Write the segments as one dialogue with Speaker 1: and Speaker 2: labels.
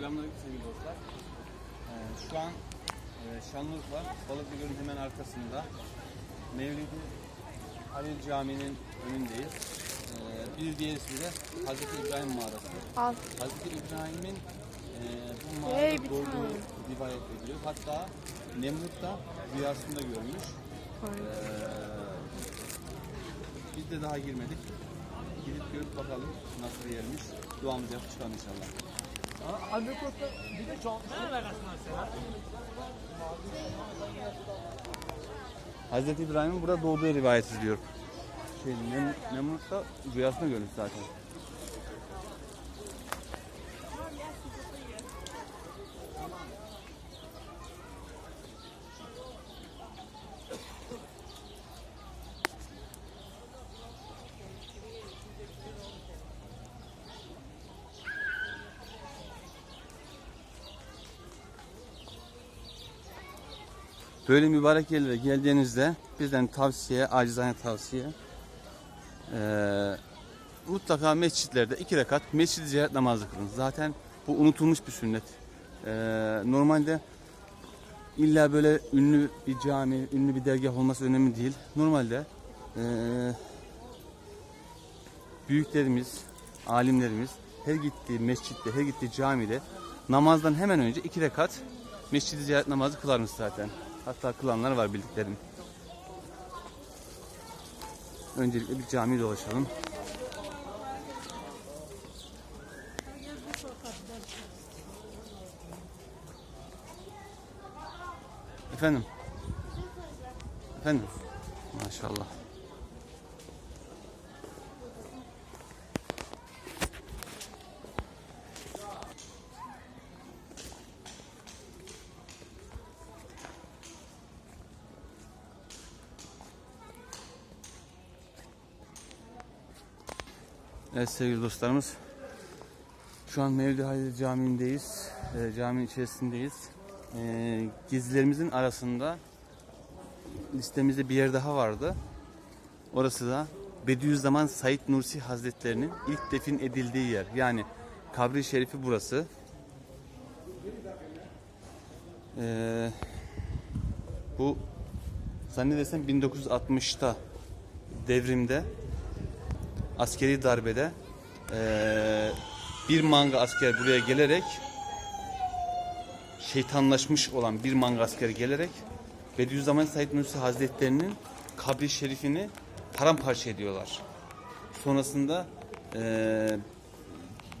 Speaker 1: Selamünaleyküm sevgili dostlar. Ee, şu an e, Şanlıurfa Balıklı Gölü'nün hemen arkasında Mevlidi Halil Camii'nin önündeyiz. Ee, bir diğer ismi de Hazreti İbrahim Mağarası.
Speaker 2: Al.
Speaker 1: Hazreti İbrahim'in e, bu mağarada
Speaker 2: Hey,
Speaker 1: doğduğu rivayet ediliyor. Hatta Nemrut da rüyasında görmüş. Ee, biz de daha girmedik. Gidip görüp bakalım nasıl yermiş. Duamızı yapıp çıkalım inşallah. Hazreti İbrahim'in burada doğduğu rivayet ediliyor. Şey, Nem Nemrut da rüyasında görmüş zaten. Böyle mübarek yerlere geldiğinizde bizden tavsiye, acizane tavsiye eee, mutlaka mescitlerde iki rekat mescid ziyaret namazı kılın. Zaten bu unutulmuş bir sünnet. Eee, normalde illa böyle ünlü bir cami, ünlü bir dergah olması önemli değil. Normalde eee, büyüklerimiz, alimlerimiz her gittiği mescitte, her gittiği camide namazdan hemen önce iki rekat mescid ziyaret namazı kılarmış zaten. Hatta kılanlar var bildiklerim. Öncelikle bir camiyi dolaşalım. Efendim? Efendim? Maşallah. Evet sevgili dostlarımız. Şu an Mevlid Halil Camii'ndeyiz. Ee, caminin içerisindeyiz. Ee, gezilerimizin arasında listemizde bir yer daha vardı. Orası da Bediüzzaman Said Nursi Hazretlerinin ilk defin edildiği yer. Yani kabri şerifi burası. Ee, bu zannedersem 1960'ta devrimde askeri darbede eee, bir manga asker buraya gelerek şeytanlaşmış olan bir manga askeri gelerek Bediüzzaman Said Nursi Hazretlerinin kabri şerifini paramparça ediyorlar. Sonrasında eee,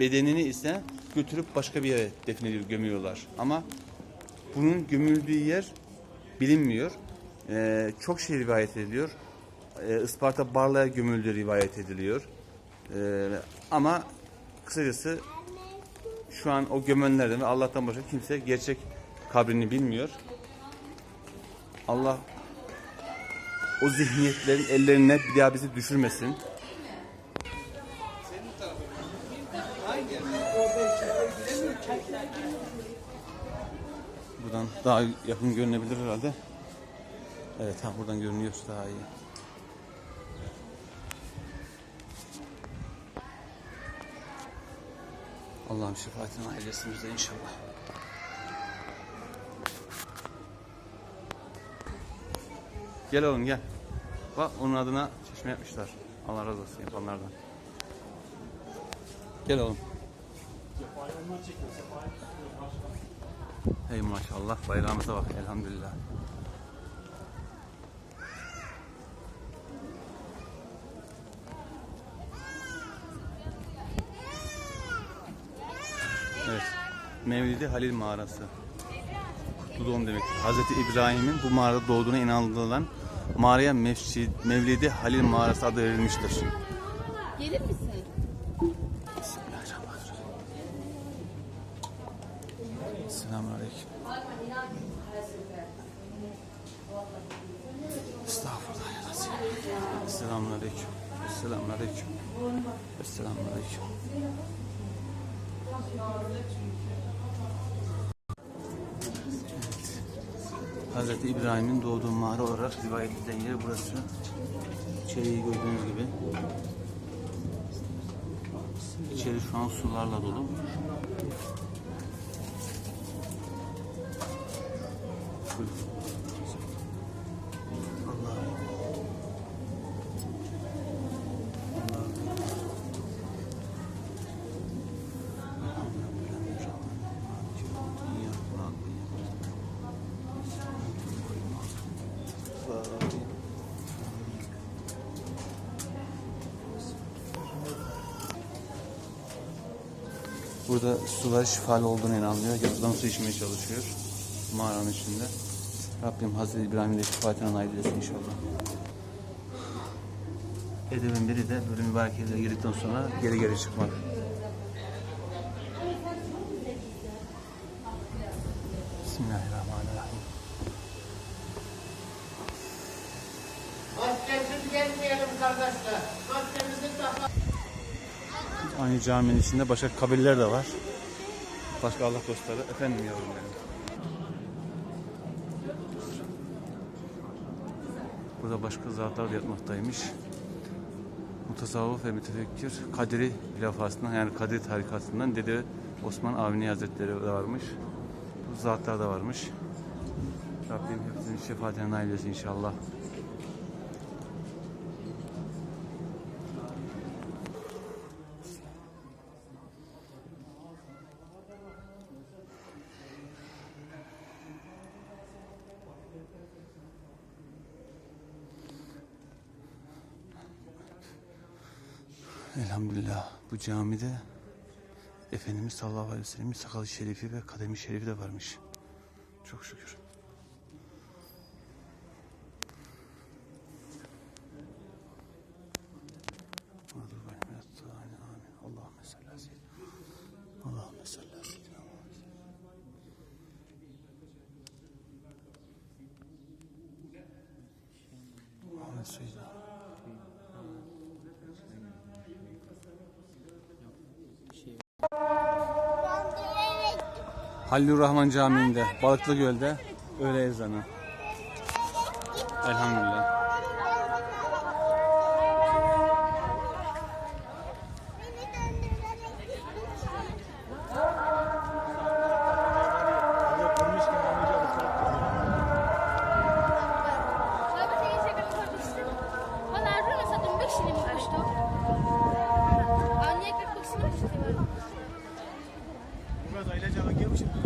Speaker 1: bedenini ise götürüp başka bir yere defnediyor, gömüyorlar. Ama bunun gömüldüğü yer bilinmiyor. Eee, çok şey rivayet ediliyor. Eee, Isparta Barla'ya gömüldüğü rivayet ediliyor. Eee, ama kısacası şu an o gömenlerden ve Allah'tan başka kimse gerçek kabrini bilmiyor. Allah o zihniyetlerin ellerine bir daha bizi düşürmesin. Buradan daha yakın görünebilir herhalde. Evet ha buradan görünüyor daha iyi. Allah'ım şefaatini ailesin bize inşallah. Gel oğlum gel. Bak onun adına çeşme yapmışlar. Allah razı olsun yapanlardan. Gel oğlum. Hey maşallah bayrağımıza bak elhamdülillah. Mevlidi Halil Mağarası. Kutlu demek. Hazreti İbrahim'in bu mağarada doğduğuna inanılan mağaraya Mevşid, Mevlidi Halil Mağarası adı verilmiştir.
Speaker 2: Gelir misin?
Speaker 1: Selamünaleyküm. Estağfurullah ya Resulallah. Selamünaleyküm. Selamünaleyküm. Selamünaleyküm. Hz. İbrahim'in doğduğu mağara olarak rivayet edilen yer burası. İçeriği gördüğünüz gibi. İçeri şu an sularla dolu. Buyurun. Burada sular şifalı olduğuna inanılıyor. Buradan su içmeye çalışıyor. Mağaranın içinde. Rabbim Hazreti İbrahim'in de şefaatine nail eylesin inşallah. Edebin biri de böyle mübarek yerlere girdikten sonra geri geri çıkmak. Bismillahirrahmanirrahim.
Speaker 3: Maskesiz gelmeyelim kardeşler. Maskemizi takalım.
Speaker 1: Aynı caminin içinde başka kabirler de var. Başka Allah dostları. Efendim yavrum benim. Burada başka zatlar da yatmaktaymış. Mutasavvuf ve mütefekkir Kadiri lafasından yani Kadiri tarikatından Dede Osman Avni Hazretleri de varmış. Bu zatlar da varmış. Rabbim hepsinin şefaatine nail inşallah. Elhamdülillah. Bu camide Efendimiz sallallahu aleyhi ve sellem'in sakalı şerifi ve kademi şerifi de varmış. Çok şükür. Allahümme salli Halilur Rahman Camii'nde, Balıklı Göl'de öğle ezanı. Elhamdülillah. Thank you.